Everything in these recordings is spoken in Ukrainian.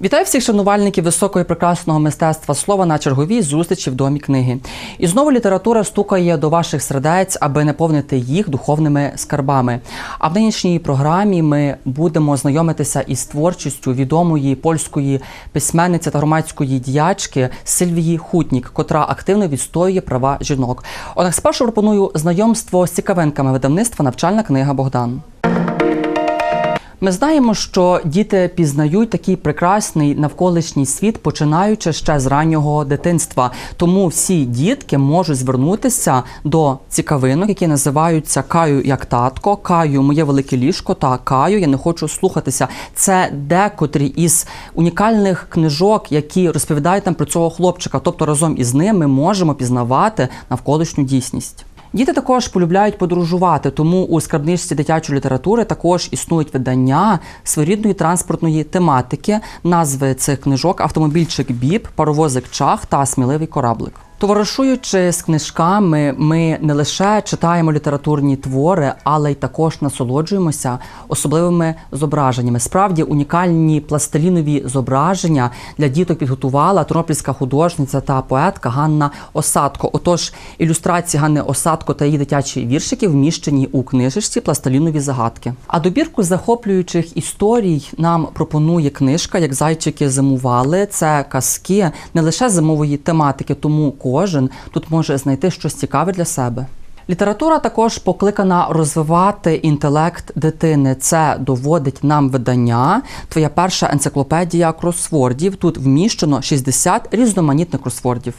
Вітаю всіх шанувальників високого і прекрасного мистецтва слова на черговій зустрічі в домі книги. І знову література стукає до ваших сердець, аби наповнити їх духовними скарбами. А в нинішній програмі ми будемо знайомитися із творчістю відомої польської письменниці та громадської діячки Сильвії Хутнік, котра активно відстоює права жінок. Однак спершу пропоную знайомство з цікавинками видавництва Навчальна книга Богдан. Ми знаємо, що діти пізнають такий прекрасний навколишній світ, починаючи ще з раннього дитинства. Тому всі дітки можуть звернутися до цікавинок, які називаються Каю як татко, Каю моє велике ліжко та Каю. Я не хочу слухатися. Це декотрі із унікальних книжок, які розповідають нам про цього хлопчика. Тобто разом із ним ми можемо пізнавати навколишню дійсність. Діти також полюбляють подорожувати, тому у скарбничці дитячої літератури також існують видання своєрідної транспортної тематики. Назви цих книжок автомобільчик Біб, паровозик Чах та сміливий кораблик. Товаришуючи з книжками, ми не лише читаємо літературні твори, але й також насолоджуємося особливими зображеннями. Справді унікальні пластилінові зображення для діток підготувала тернопільська художниця та поетка Ганна Осадко. Отож, ілюстрації Ганни Осадко та її дитячі віршики вміщені у книжечці Пластилінові загадки. А добірку захоплюючих історій нам пропонує книжка Як зайчики зимували. Це казки не лише зимової тематики, тому кожен тут може знайти щось цікаве для себе. Література також покликана розвивати інтелект дитини. Це доводить нам видання. Твоя перша енциклопедія кросвордів. Тут вміщено 60 різноманітних кросвордів.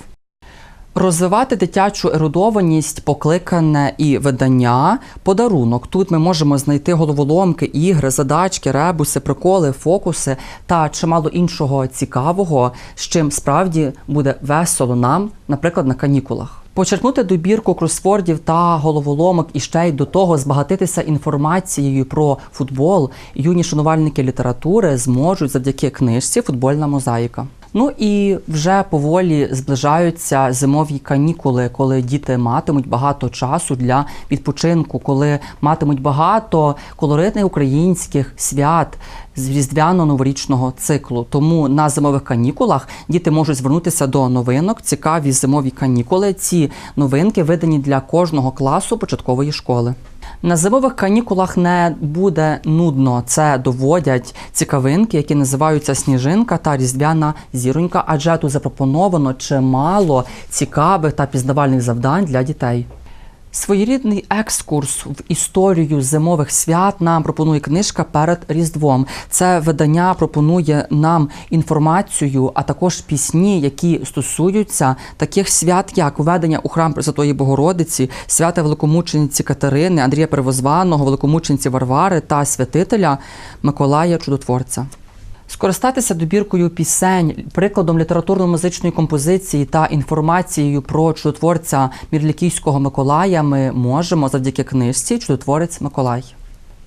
Розвивати дитячу ерудованість покликане і видання, подарунок. Тут ми можемо знайти головоломки, ігри, задачки, ребуси, приколи, фокуси та чимало іншого цікавого, з чим справді буде весело нам, наприклад, на канікулах. Почерпнути добірку кросвордів та головоломок і ще й до того збагатитися інформацією про футбол. Юні шанувальники літератури зможуть завдяки книжці Футбольна мозаїка. Ну і вже поволі зближаються зимові канікули, коли діти матимуть багато часу для відпочинку, коли матимуть багато колоритних українських свят з різдвяно-новорічного циклу. Тому на зимових канікулах діти можуть звернутися до новинок. Цікаві зимові канікули. Ці новинки видані для кожного класу початкової школи. На зимових канікулах не буде нудно. Це доводять цікавинки, які називаються Сніжинка та Різдвяна зіронька, адже тут запропоновано чимало цікавих та пізнавальних завдань для дітей. Своєрідний екскурс в історію зимових свят нам пропонує книжка перед Різдвом. Це видання пропонує нам інформацію, а також пісні, які стосуються таких свят, як введення у храм Пресвятої Богородиці, свята великомучениці Катерини, Андрія Перевозваного, великомучениці Варвари та святителя Миколая Чудотворця. Скористатися добіркою пісень, прикладом літературно-музичної композиції та інформацією про чудотворця Мірлікійського Миколая ми можемо завдяки книжці Чудотворець Миколай.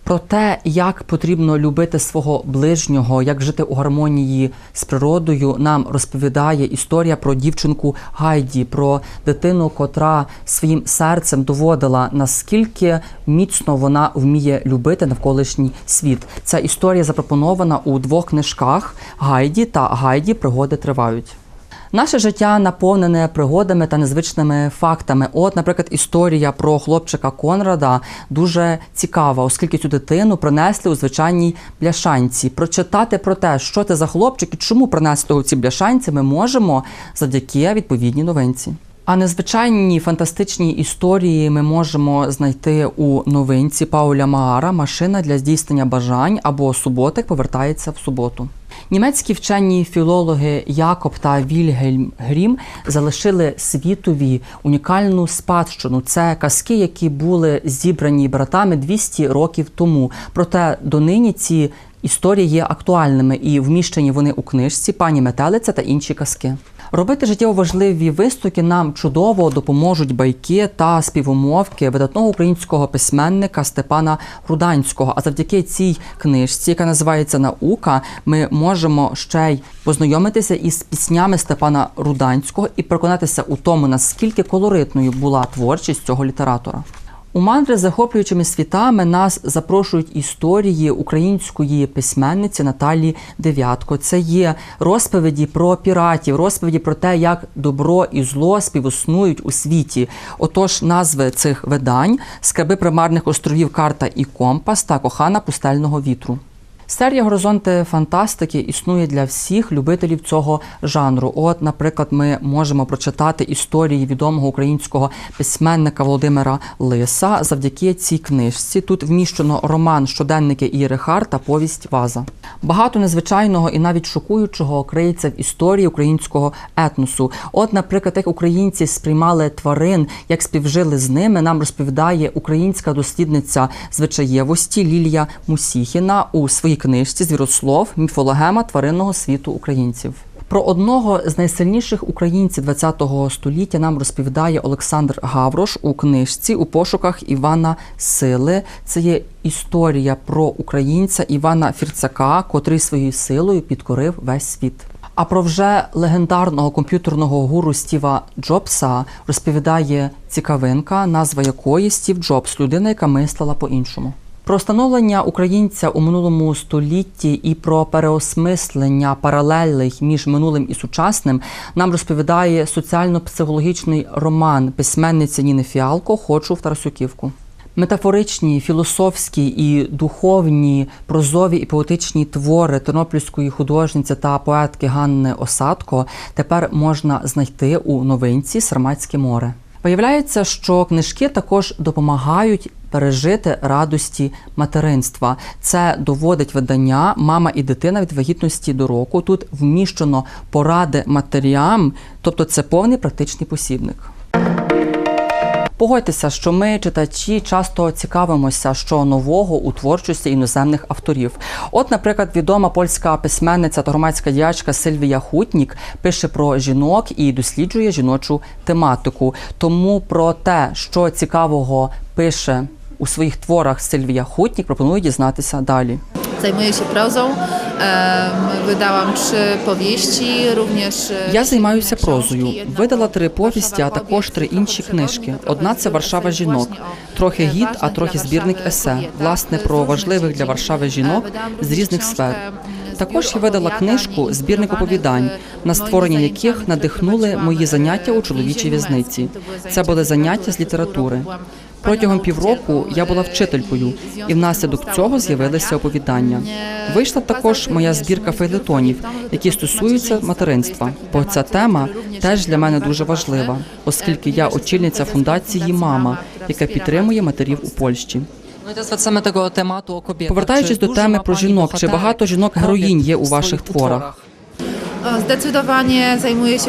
Про те, як потрібно любити свого ближнього, як жити у гармонії з природою, нам розповідає історія про дівчинку Гайді, про дитину, котра своїм серцем доводила, наскільки міцно вона вміє любити навколишній світ. Ця історія запропонована у двох книжках Гайді та Гайді пригоди тривають. Наше життя наповнене пригодами та незвичними фактами. От, наприклад, історія про хлопчика Конрада дуже цікава, оскільки цю дитину принесли у звичайній бляшанці. Прочитати про те, що це за хлопчик і чому принесли у ці бляшанці, ми можемо завдяки відповідній новинці. А незвичайні фантастичні історії ми можемо знайти у новинці Пауля Маара Машина для здійснення бажань або суботик повертається в суботу. Німецькі вчені філологи Якоб та Вільгельм Грім залишили світові унікальну спадщину. Це казки, які були зібрані братами 200 років тому. Проте донині ці історії є актуальними і вміщені вони у книжці Пані Метелиця та інші казки. Робити життєво важливі виставки нам чудово допоможуть байки та співумовки видатного українського письменника Степана Руданського. А завдяки цій книжці, яка називається Наука, ми можемо ще й познайомитися із піснями Степана Руданського і переконатися у тому, наскільки колоритною була творчість цього літератора. У мандри захоплюючими світами нас запрошують історії української письменниці Наталії Дев'ятко. Це є розповіді про піратів, розповіді про те, як добро і зло співіснують у світі. Отож, назви цих видань скарби примарних островів Карта і Компас та Кохана пустельного вітру. Серія горизонти фантастики існує для всіх любителів цього жанру. От, наприклад, ми можемо прочитати історії відомого українського письменника Володимира Лиса завдяки цій книжці. Тут вміщено роман Щоденники Ієрихар та повість Ваза. Багато незвичайного і навіть шокуючого криється в історії українського етносу. От, наприклад, як українці сприймали тварин, як співжили з ними, нам розповідає українська дослідниця звичаєвості Лілія Мусіхіна у своїй книжці Звірослов міфологема тваринного світу українців. Про одного з найсильніших українців ХХ століття нам розповідає Олександр Гаврош у книжці у пошуках Івана Сили. Це є історія про українця Івана Фірцака, котрий своєю силою підкорив весь світ. А про вже легендарного комп'ютерного гуру Стіва Джобса розповідає цікавинка, назва якої Стів Джобс, людина, яка мислила по-іншому. Про становлення українця у минулому столітті і про переосмислення паралелей між минулим і сучасним нам розповідає соціально-психологічний роман письменниці Ніни Фіалко Хочу в Тарасюківку. Метафоричні, філософські і духовні, прозові і поетичні твори тернопільської художниці та поетки Ганни Осадко тепер можна знайти у новинці Сарматське море. Виявляється, що книжки також допомагають пережити радості материнства. Це доводить видання Мама і дитина від вагітності до року. Тут вміщено поради матерям, тобто це повний практичний посібник. Погодьтеся, що ми, читачі, часто цікавимося, що нового у творчості іноземних авторів. От, наприклад, відома польська письменниця та громадська діячка Сильвія Хутнік пише про жінок і досліджує жіночу тематику. Тому про те, що цікавого пише у своїх творах Сильвія Хутнік, пропоную дізнатися далі. Zajmuję się Wydałam trzy powieści, również. e, Я займаюся прозою. Видала три повісті, а також три інші книжки. Одна це Варшава жінок, трохи e, гід, а трохи збірник есе. Власне про важливих для. Варшави E, жінок з різних сфер. Також я видала книжку Збірник оповідань, на створення яких надихнули мої заняття у чоловічій в'язниці. Це були заняття з літератури. Протягом півроку я була вчителькою, і внаслідок цього з'явилися оповідання. Вийшла також моя збірка фейлетонів, які стосуються материнства. Бо ця тема теж для мене дуже важлива, оскільки я очільниця фундації Мама, яка підтримує матерів у Польщі. Ну. Повертаючись до теми про жінок, чи багато жінок героїнь є у ваших творах?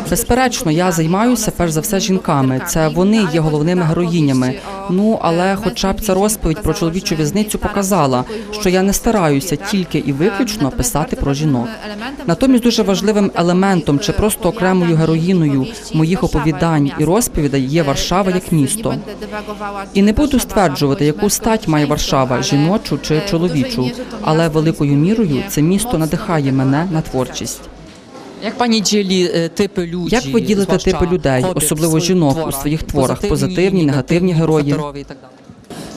Безперечно, я займаюся перш за все жінками. Це вони є головними героїнями. Ну але, хоча б ця розповідь про чоловічу в'язницю показала, що я не стараюся тільки і виключно писати про жінок. Натомість дуже важливим елементом чи просто окремою героїною моїх оповідань і розповідей є Варшава як місто. І не буду стверджувати, яку стать має Варшава, жіночу чи чоловічу, але великою мірою це місто надихає мене на творчість. Як пані ділі е, типи людей? Як ви ділите типи людей, особливо жінок у своїх творах, позитивні, негативні герої? і так далі?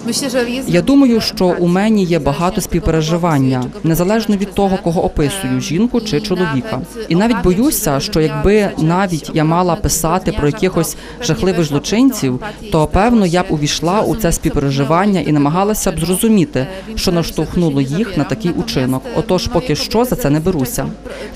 Że Я думаю, що у мені є багато співпереживання, незалежно від того, кого описую жінку чи чоловіка. І навіть боюся, що якби навіть я мала писати про якихось жахливих злочинців, то певно я б увійшла у це співпереживання і намагалася б зрозуміти, що наштовхнуло їх на такий учинок. Отож, поки що за це не беруся.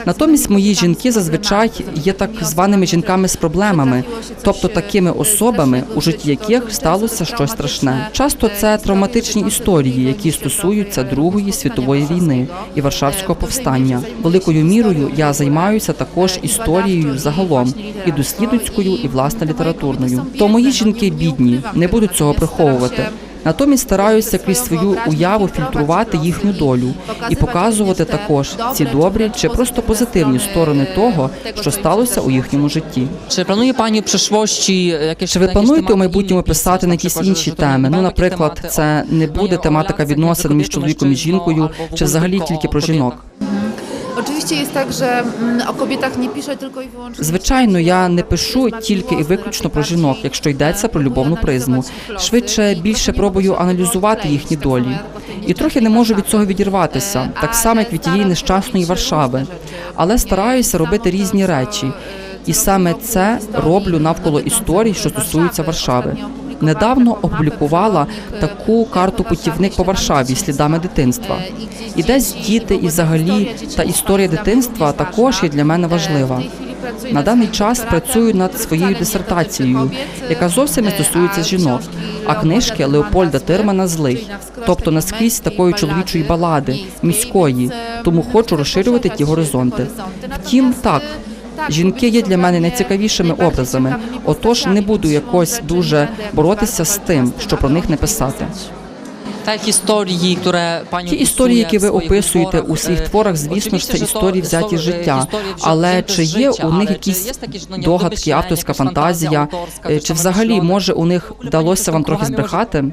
Натомість мої жінки зазвичай є так званими жінками з проблемами, тобто такими особами, у житті яких сталося щось страшне. Часто це травматичні історії, які стосуються Другої світової війни і Варшавського повстання. Великою мірою я займаюся також історією загалом і дослідницькою, і власне літературною. То мої жінки бідні, не буду цього приховувати. Натомість стараюся крізь свою уяву фільтрувати їхню долю і показувати також ці добрі чи просто позитивні сторони того, що сталося у їхньому житті. Planuje Pani w przyszłości Чи ви плануєте у майбутньому писати на якісь інші теми? Ну, наприклад, це не буде тематика відносин між чоловіком і жінкою, чи взагалі тільки про жінок. Oczywiście jest tak, że o kobietach nie piszę tylko i wyłącznie. Звичайно, я не пишу тільки і виключно про жінок, якщо йдеться про любовну призму. Швидше більше пробую аналізувати їхні долі. І трохи не можу від цього відірватися, так само як від тієї нещасної Варшави. Але стараюся робити різні речі. І саме це роблю навколо історій, що стосуються Варшави. Недавно опублікувала таку карту путівник по Варшаві слідами дитинства. І десь діти, і взагалі та історія дитинства також є для мене важлива. На даний час працюю над своєю дисертацією, яка зовсім не стосується жінок, а книжки Леопольда Тирмана Злий, тобто наскрізь такої чоловічої балади, міської, тому хочу розширювати ті горизонти. Втім, так. Жінки є для мене найцікавішими образами, отож не буду якось дуже боротися з тим, що про них не писати. Historii, które Pani Ті історії, які ви описуєте у своїх e, творах, звісно ж, це історії взяті з життя. Але чи є у них якісь такі ж, догадки, авторська фантазія? Е, Чи взагалі може у них вдалося вам трохи збрехати?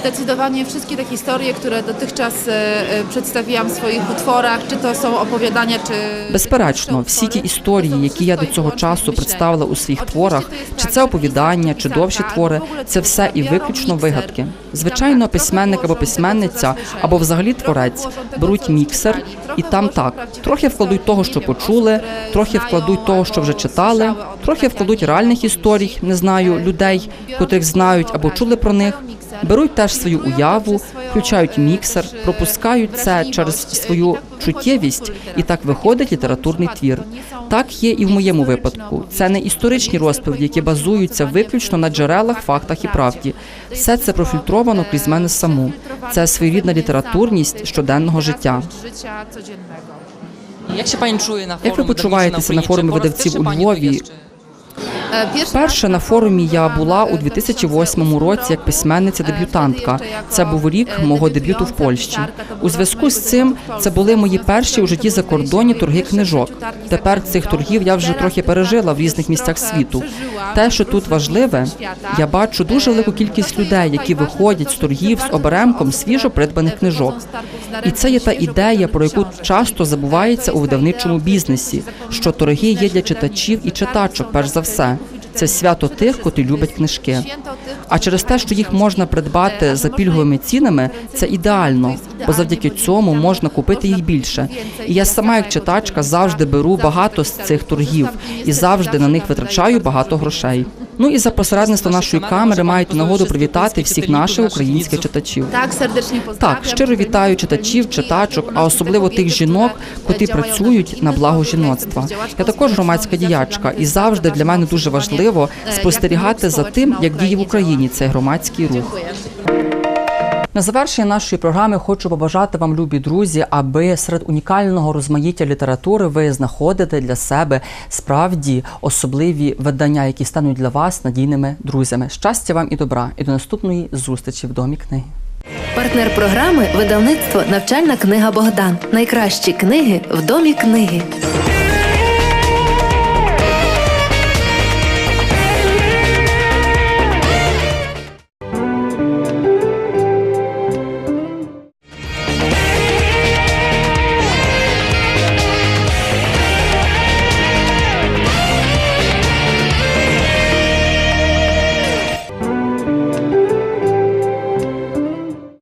Zdecydowanie wszystkie te historie, które dotychczas e, e, przedstawiłam w swoich utworach, czy to są opowiadania, czy. Безперечно, всі ті історії, які я до цього часу представила у своїх творах, чи це оповідання, чи довші твори, це все і виключно вигадки. Звичайно, письменник або письменниця, або взагалі творець беруть міксер, і там так трохи вкладуть того, що почули, трохи вкладуть того, що вже читали, трохи вкладуть реальних історій, не знаю, людей, котрих знають або чули про них. Беруть теж свою уяву, включають міксер, пропускають це через свою чуттєвість, і так виходить літературний твір. Так є і в моєму випадку. Це не історичні розповіді, які базуються виключно на джерелах, фактах і правді. Все це профільтровано крізь мене саму. Це своєрідна літературність щоденного життя. Як ви почуваєтеся на форумі видавців у Львові? Вперше на форумі я була у 2008 році як письменниця-дебютантка. Це був рік мого дебюту в Польщі. У зв'язку з цим це були мої перші у житті закордонні торги книжок. Тепер цих торгів я вже трохи пережила в різних місцях світу. Те, що тут важливе, я бачу дуже велику кількість людей, які виходять з торгів з оберемком свіжо придбаних книжок. І це є та ідея, про яку часто забувається у видавничому бізнесі, що торги є для читачів і читачок, перш за все. Це свято тих, котрі люблять книжки. А через те, що їх можна придбати за пільговими цінами, це ідеально, бо завдяки цьому можна купити їх більше. І я сама, як читачка, завжди беру багато з цих торгів і завжди на них витрачаю багато грошей. Ну і за посередництво нашої камери мають нагоду привітати всіх наших українських читачів. Так, сердечні. Так, щиро вітаю читачів, читачок, а особливо тих жінок, котрі працюють на благо жіноцтва. Я також громадська діячка, і завжди для мене дуже важливо спостерігати за тим, як діє в Україні цей громадський рух. На завершення нашої програми хочу побажати вам, любі друзі, аби серед унікального розмаїття літератури ви знаходите для себе справді особливі видання, які стануть для вас надійними друзями. Щастя вам і добра, і до наступної зустрічі в домі книги. Партнер програми видавництво Навчальна книга Богдан. Найкращі книги в домі книги.